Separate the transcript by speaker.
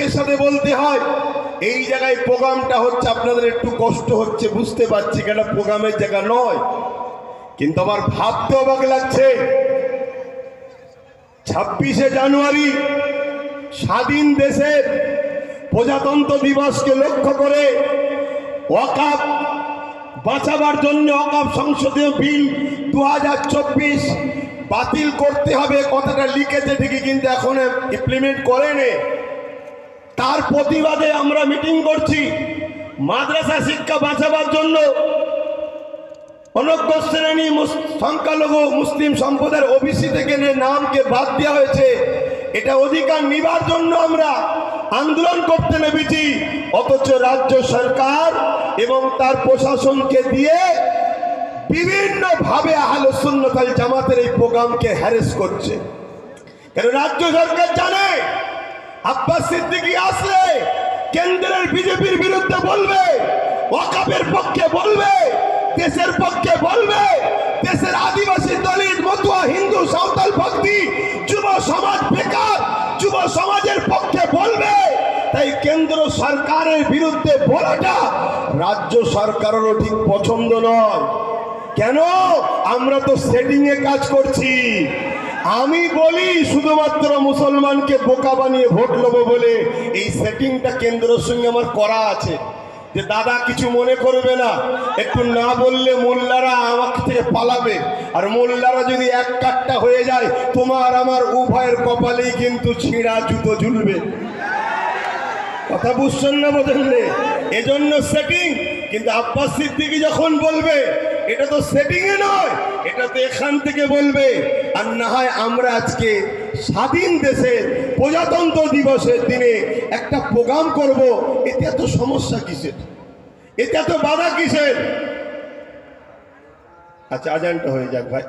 Speaker 1: দুঃখের সাথে বলতে হয়। এই জায়গায় প্রোগ্রামটা হচ্ছে, আপনাদের একটু কষ্ট হচ্ছে, বুঝতে পারছি কেন প্রোগ্রামের জায়গা নয়। কিন্তু আমার ভাবতে অবাক লাগছে, ছাব্বিশে জানুয়ারি স্বাধীন দেশের প্রজাতন্ত্র দিবসকে লক্ষ্য করে ওয়াকাপ বাঁচাবার জন্য অকাপ সংসদীয় বিল দু হাজার চব্বিশ বাতিল করতে হবে। কথাটা লিখেছে ঠিকই, কিন্তু এখন ইমপ্লিমেন্ট করেনি। তার প্রতিবাদে আমরা মিটিং করছি। মাদ্রাসা শিক্ষা বাঁচাবার জন্য অনগ্য শ্রেণি সংখ্যালঘু মুসলিম সম্প্রদায়ের ওবিসি থেকে নামকে বাদ দেওয়া হয়েছে, এটা অধিকার নিবার জন্য আমরা আন্দোলন করতে নেমেছি। অথচ রাজ্য সরকার এবং তার প্রশাসনকে দিয়ে বিভিন্ন ভাবে আহলে জামাতের এই প্রোগ্রামকে হ্যারেস করছে। কেন রাজ্য সরকার জানে আব্বাস সিদ্দিকী আসলে কেন্দ্রের বিজেপির বিরুদ্ধে বলবে, ওয়াকাবের পক্ষে বলবে, দেশের পক্ষে বলবে, দেশের আদিবাসী দলিত, মতুয়া, হিন্দু, সাঁওতাল ভক্তি, যুব সমাজ বেকার, যুব সমাজের পক্ষে বলবে। তাই কেন্দ্র সরকারের বিরুদ্ধে বলাটা রাজ্য সরকারেরও ঠিক পছন্দ নয়। কেন? আমরা তো সেটিং এ কাজ করছি। আমি বলি শুধুমাত্র মুসলমানকে বোকা বানিয়ে ভোট নেব বলে এই সেটিংটা কেন্দ্রের সঙ্গে আমার করা আছে। যে দাদা কিছু মনে করবে না, একটু না বললে মোল্লারা আমার থেকে পালাবে। আর মোল্লারা যদি এক কাটটা হয়ে যায়, তোমার আমার উভয়ের কপালেই কিন্তু ছিঁড়া জুতো ঝুলবে। কথা বুঝছেন না বোঝেনলে এজন্য সেটিং কিন্তু আব্বাস সিদ্দিকি যখন বলবে, এটা তো সেটিং এ নয় এটা তো এখান থেকে বলবে, আর না হয় আমরা আজকে স্বাধীন দেশের প্রজাতন্ত্র দিবসের দিনে একটা প্রোগ্রাম করব। এতে তো সমস্যা কিসের? এটা তো বাধা কিসের? আচ্ছা আজানটা হয়ে যাক ভাই।